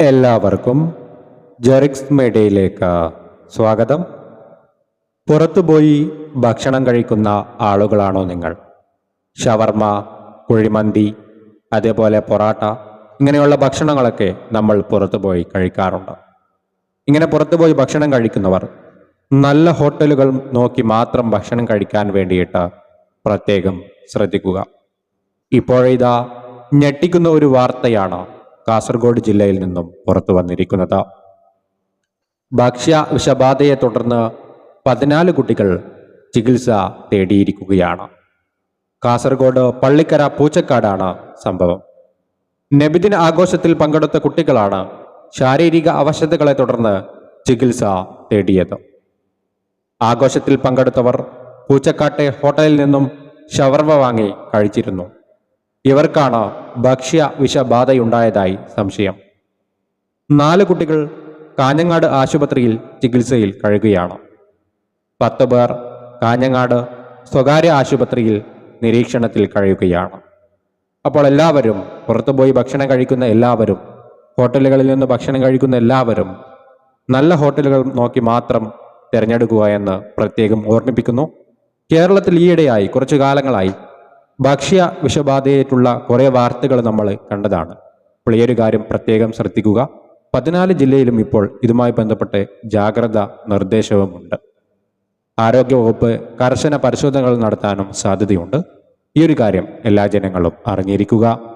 എല്ലാവർക്കും ജെറിക്സ് മേഡയിലേക്ക് സ്വാഗതം. പുറത്തുപോയി ഭക്ഷണം കഴിക്കുന്ന ആളുകളാണോ നിങ്ങൾ? ഷവർമ കുഴിമന്തി അതേപോലെ പൊറാട്ട ഇങ്ങനെയുള്ള ഭക്ഷണങ്ങളൊക്കെ നമ്മൾ പുറത്തുപോയി കഴിക്കാറുണ്ട്. ഇങ്ങനെ പുറത്തുപോയി ഭക്ഷണം കഴിക്കുന്നവർ നല്ല ഹോട്ടലുകൾ നോക്കി മാത്രം ഭക്ഷണം കഴിക്കാൻ വേണ്ടിയിട്ട് പ്രത്യേകം ശ്രദ്ധിക്കുക. ഇപ്പോഴിതാ ഞെട്ടിക്കുന്ന ഒരു വാർത്തയാണ് കാസർഗോഡ് ജില്ലയിൽ നിന്നും പുറത്തു വന്നിരിക്കുന്നത്. ഭക്ഷ്യ വിഷബാധയെ തുടർന്ന് പതിനാല് കുട്ടികൾ ചികിത്സ തേടിയിരിക്കുകയാണ്. കാസർഗോഡ് പള്ളിക്കര പൂച്ചക്കാടാണ് സംഭവം. നബിദിന ആഘോഷത്തിൽ പങ്കെടുത്ത കുട്ടികളാണ് ശാരീരിക അവശതകളെ തുടർന്ന് ചികിത്സ തേടിയത്. ആഘോഷത്തിൽ പങ്കെടുത്തവർ പൂച്ചക്കാട്ടെ ഹോട്ടലിൽ നിന്നും ഷവർവ വാങ്ങി കഴിച്ചിരുന്നു. ഇവർക്കാണ് ഭക്ഷ്യ വിഷബാധയുണ്ടായതായി സംശയം. നാല് കുട്ടികൾ കാഞ്ഞങ്ങാട് ആശുപത്രിയിൽ ചികിത്സയിൽ കഴിയുകയാണ് പത്ത് പേർ കാഞ്ഞങ്ങാട് സ്വകാര്യ ആശുപത്രിയിൽ നിരീക്ഷണത്തിൽ കഴിയുകയാണ് അപ്പോൾ എല്ലാവരും പുറത്തുപോയി ഭക്ഷണം കഴിക്കുന്ന എല്ലാവരും ഹോട്ടലുകളിൽ നിന്ന് ഭക്ഷണം കഴിക്കുന്ന എല്ലാവരും നല്ല ഹോട്ടലുകൾ നോക്കി മാത്രം തിരഞ്ഞെടുക്കുക എന്ന് പ്രത്യേകം ഓർമ്മിപ്പിക്കുന്നു. കേരളത്തിൽ ഈയിടെയായി കുറച്ചു കാലങ്ങളായി ഭക്ഷ്യ വിഷബാധയായിട്ടുള്ള കുറേ വാർത്തകൾ നമ്മൾ കണ്ടതാണ്. അപ്പോൾ ഈ ഒരു കാര്യം പ്രത്യേകം ശ്രദ്ധിക്കുക. പതിനാല് ജില്ലയിലും ഇപ്പോൾ ഇതുമായി ബന്ധപ്പെട്ട് ജാഗ്രത നിർദ്ദേശവുമുണ്ട്. ആരോഗ്യവകുപ്പ് കർശന പരിശോധനകൾ നടത്താനും സാധ്യതയുണ്ട്. ഈ ഒരു കാര്യം എല്ലാ ജനങ്ങളും അറിഞ്ഞിരിക്കുക.